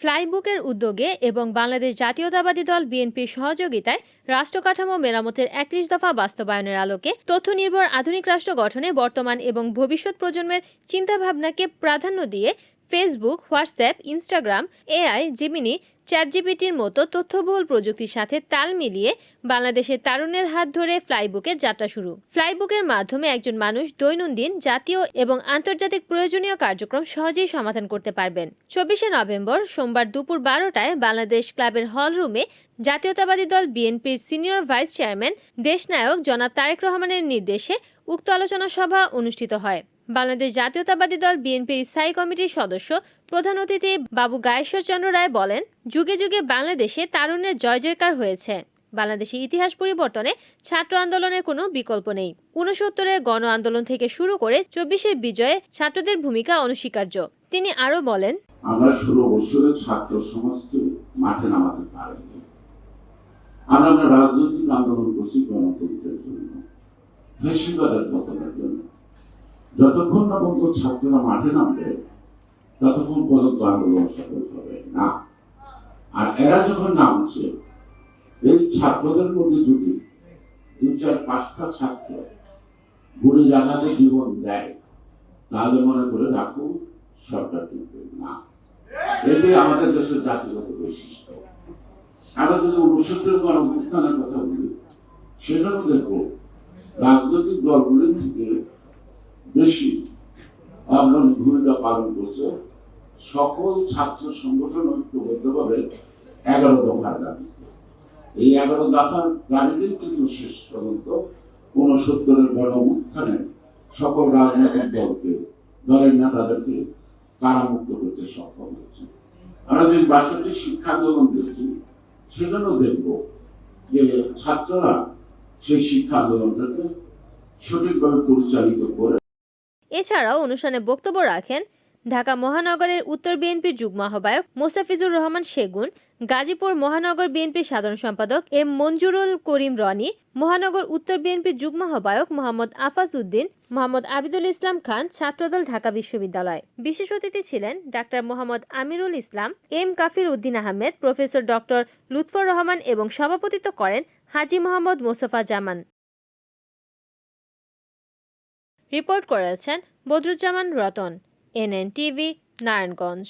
ফ্লাইবুকের উদ্যোগে এবং বাংলাদেশ জাতীয়তাবাদী দল বিএনপির সহযোগিতায় রাষ্ট্র কাঠামো মেরামতের একত্রিশ দফা বাস্তবায়নের আলোকে তথ্য নির্ভর আধুনিক রাষ্ট্র গঠনে বর্তমান এবং ভবিষ্যৎ প্রজন্মের চিন্তাভাবনাকে প্রাধান্য দিয়ে Facebook WhatsApp Instagram AI Gemini চ্যাটজিপিটির মতো তথ্যবহুল প্রযুক্তির সাথে তাল মিলিয়ে বাংলাদেশের তারুণ্যের হাত ধরে ফ্লাইবুকের যাত্রা শুরু। ফ্লাইবুকের মাধ্যমে একজন মানুষ দৈনন্দিন জাতীয় এবং আন্তর্জাতিক প্রয়োজনীয় কার্যক্রম সহজেই সমাধান করতে পারবেন। চব্বিশে নভেম্বর, সোমবার দুপুর বারোটায় বাংলাদেশ ক্লাবের হল রুমে জাতীয়তাবাদী দল বিএনপির সিনিয়র ভাইস চেয়ারম্যান, দেশনায়ক জনাব তারেক রহমানের নির্দেশে উক্ত আলোচনা সভা অনুষ্ঠিত হয়। বাংলাদেশ জাতীয়তাবাদী দল বিএনপির স্থায়ী কমিটির সদস্য প্রধান অতিথি বাবু গায়েশ্বর চন্দ্র রায় বলেন, যুগে যুগে বাংলাদেশে তারুণ্যের জয় জয়কার হয়েছে। বাংলাদেশের ইতিহাস পরিবর্তনে ছাত্র আন্দোলনের কোনো বিকল্প নেই। ঊনসত্তরের গণ আন্দোলন থেকে শুরু করে চব্বিশের বিজয়ে ছাত্রদের ভূমিকা অনস্বীকার্য। তিনি আরও বলেন, আমরা ষোলো বছরের ছাত্র সমাজকে মাঠে নামাতে পারিনি। আর আমরা রাজনৈতিক আন্দোলন করছি গণতন্ত্রের জন্য ফেসিবাদের পতনের জন্য। যতক্ষণ না পর্যন্ত ছাত্ররা মাঠে নামবে, ততক্ষণ পর্যন্ত আন্দোলন সফল হবে না। আর এরা যখন নামছে, এই ছাত্রদের মধ্যে যদি দু চার পাঁচটা ছাত্র গুলির আঘাতে জীবন দেয়। তাহলে মনে করে রাখো সরকার কিন্তু না। এটাই আমাদের দেশের জাতিগত বৈশিষ্ট্য। আমরা যদি উনসত্তর গণপ্রত্যানের কথা বলি সেখানেও দেখব রাজনৈতিক দলগুলির থেকে বেশি অগ্রণী ভূমিকা পালন করছে, সকল ছাত্র সংগঠন ঐক্যবদ্ধভাবে এগারো দফার দাবিতে এই এগারো দফার দাবিতেই কিন্তু শেষ পর্যন্ত উনসত্তরের গণ উত্থানে সকল রাজনৈতিক দলকে, দলের নেতাদেরকে কারামুক্ত করতে সক্ষম হয়েছে আমরা যদি বাষট্টি শিক্ষা আন্দোলন দেখি সেখানেও দেখব যে ছাত্ররা সেই শিক্ষা আন্দোলনটাকে সঠিকভাবে পরিচালিত করে এছাড়াও অনুষ্ঠানে বক্তব্য রাখেন ঢাকা মহানগরের উত্তর বিএনপির যুগ্ম আহ্বায়ক মোস্তাফিজুর রহমান সেগুন, গাজীপুর মহানগর বিএনপির সাধারণ সম্পাদক এম মঞ্জুরুল করিম রনি, মহানগর উত্তর বিএনপির যুগ্ম আহ্বায়ক মোহাম্মদ আফাজ উদ্দিন, মোহাম্মদ আবিদুল ইসলাম খান, ছাত্রদল ঢাকা বিশ্ববিদ্যালয়। বিশেষ অতিথি ছিলেন doctor Mohammad Amirul Islam, M Kafir Uddin Ahmed, professor doctor Lutfor Rahman এবং সভাপতিত্ব করেন হাজি মোহাম্মদ মোস্তফা জামান। রিপোর্ট করেছেন বদরুজ্জামান রতন এনএনটিভি নারায়ণগঞ্জ।